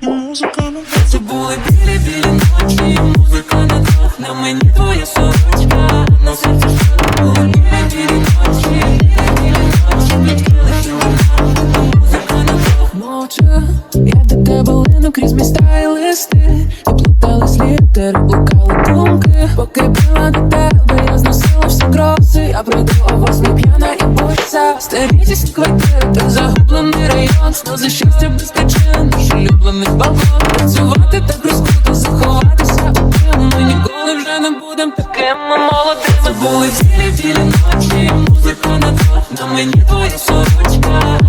і музика на Це були білі білі ночі, музика на двох, на мені твоя сорочка, на серці що були білі білі ночі, білі білі ночі, відкрили хілина, музика на двох. Мовчу, я до тебе лину крізь міста і листи. І плутались літери, блукали думки. Поки била до тебе, я зносила всі кроси. Я пройду о восьмій п'яна і бося Старітість квартири, загублений район. Сльози щастя без причин, наш улюблений балкон Працювати так розкруто, заховатися Ми ніколи вже не будем такими молодими Це були цілі цілі ночі, музика на двох, на мені твоя сорочка,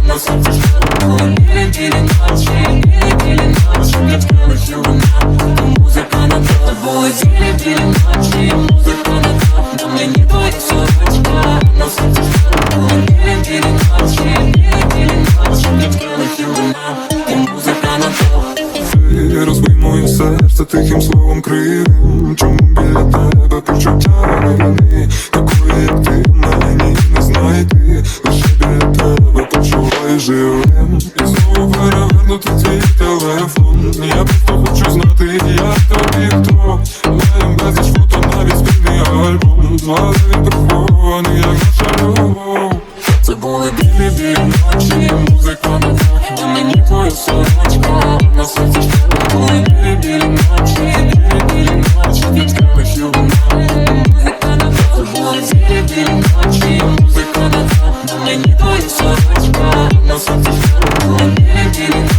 моє серце тихим словом кривим Чому біля тебе почуття вини? Такої, ти мені не знайти Лише біля тебе почуваю живим. І знову перевернути твій телефон. Я просто хочу знати, як тобі хто. Маєм безліч фото, навіть спільний альбом. Але Музика на мені той сорочка, на сонце шоу, на білі білі